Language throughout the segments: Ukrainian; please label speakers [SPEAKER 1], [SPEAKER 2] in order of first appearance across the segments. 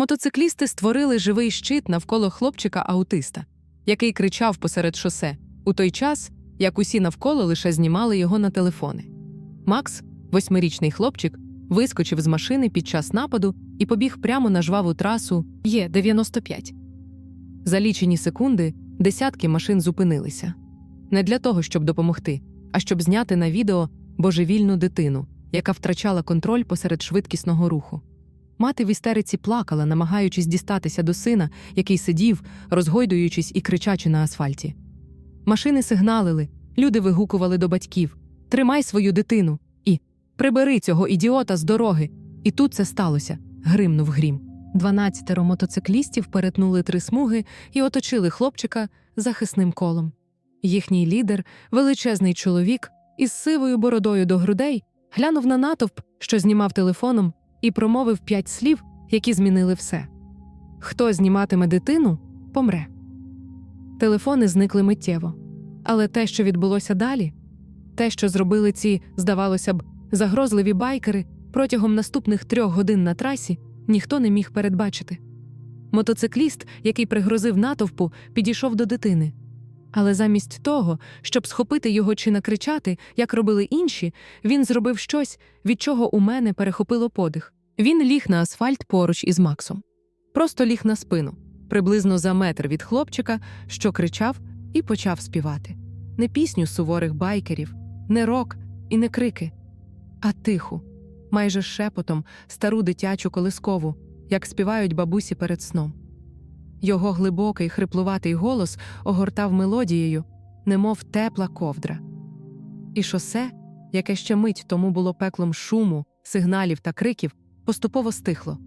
[SPEAKER 1] Мотоциклісти створили живий щит навколо хлопчика-аутиста, який кричав посеред шосе, у той час, як усі навколо лише знімали його на телефони. Макс, восьмирічний хлопчик, вискочив з машини під час нападу і побіг прямо на жваву трасу Є-95. За лічені секунди десятки машин зупинилися. Не для того, щоб допомогти, а щоб зняти на відео божевільну дитину, яка втрачала контроль посеред швидкісного руху. Мати в істериці плакала, намагаючись дістатися до сина, який сидів, розгойдуючись і кричачи на асфальті. Машини сигналили, люди вигукували до батьків Тримай свою дитину і прибери цього ідіота з дороги. І тут це сталося гримнув грім. Дванадцятеро мотоциклістів перетнули три смуги і оточили хлопчика захисним колом. Їхній лідер, величезний чоловік, із сивою бородою до грудей, глянув на натовп, що знімав телефоном, і промовив п'ять слів, які змінили все. Хто зніматиме дитину, помре. Телефони зникли миттєво. Але те, що відбулося далі, те, що зробили ці, здавалося б, загрозливі байкери протягом наступних трьох годин на трасі, ніхто не міг передбачити. Мотоцикліст, який пригрозив натовпу, підійшов до дитини. Але замість того, щоб схопити його чи накричати, як робили інші, він зробив щось, від чого у мене перехопило подих. Він ліг на асфальт поруч із Максом. Просто ліг на спину, приблизно за метр від хлопчика, що кричав і почав співати. Не пісню суворих байкерів, не рок і не крики, а тиху, майже шепотом стару дитячу колискову, як співають бабусі перед сном. Його глибокий хриплуватий голос огортав мелодією, немов тепла ковдра. І шосе, яке ще мить тому було пеклом шуму, сигналів та криків, поступово стихло.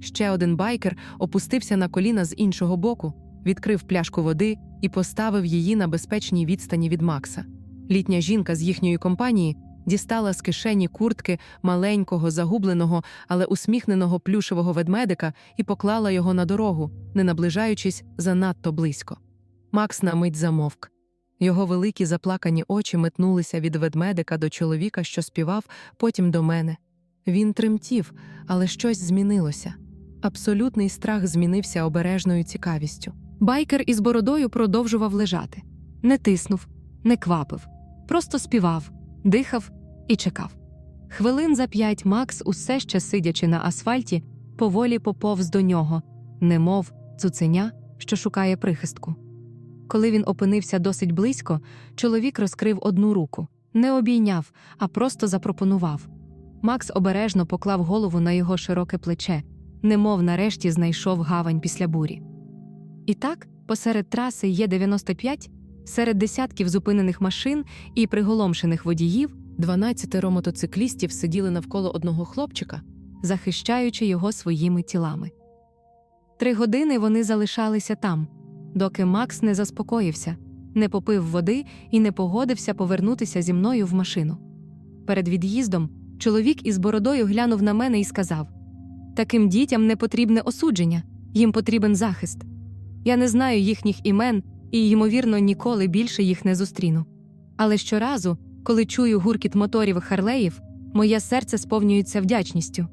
[SPEAKER 1] Ще один байкер опустився на коліна з іншого боку, відкрив пляшку води і поставив її на безпечній відстані від Макса. Літня жінка з їхньої компанії дістала з кишені куртки маленького, загубленого, але усміхненого плюшевого ведмедика і поклала його на дорогу, не наближаючись занадто близько. Макс на мить замовк. Його великі заплакані очі метнулися від ведмедика до чоловіка, що співав, потім до мене. Він тремтів, але щось змінилося. Абсолютний страх змінився обережною цікавістю. Байкер із бородою продовжував лежати. Не тиснув, не квапив, просто співав, дихав і чекав. Хвилин за п'ять Макс, усе ще сидячи на асфальті, поволі поповз до нього, немов цуценя, що шукає прихистку. Коли він опинився досить близько, чоловік розкрив одну руку, не обійняв, а просто запропонував. Макс обережно поклав голову на його широке плече, немов нарешті знайшов гавань після бурі. І так, посеред траси Є-95, серед десятків зупинених машин і приголомшених водіїв, 12 мотоциклістів сиділи навколо одного хлопчика, захищаючи його своїми тілами. Три години вони залишалися там, доки Макс не заспокоївся, не попив води і не погодився повернутися зі мною в машину. Перед від'їздом чоловік із бородою глянув на мене і сказав: Таким дітям не потрібне осудження, їм потрібен захист. Я не знаю їхніх імен і, ймовірно, ніколи більше їх не зустріну. Але щоразу, коли чую гуркіт моторів харлеїв, моє серце сповнюється вдячністю.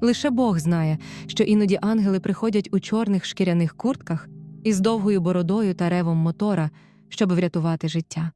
[SPEAKER 1] Лише Бог знає, що іноді ангели приходять у чорних шкіряних куртках із довгою бородою та ревом мотора, щоб врятувати життя.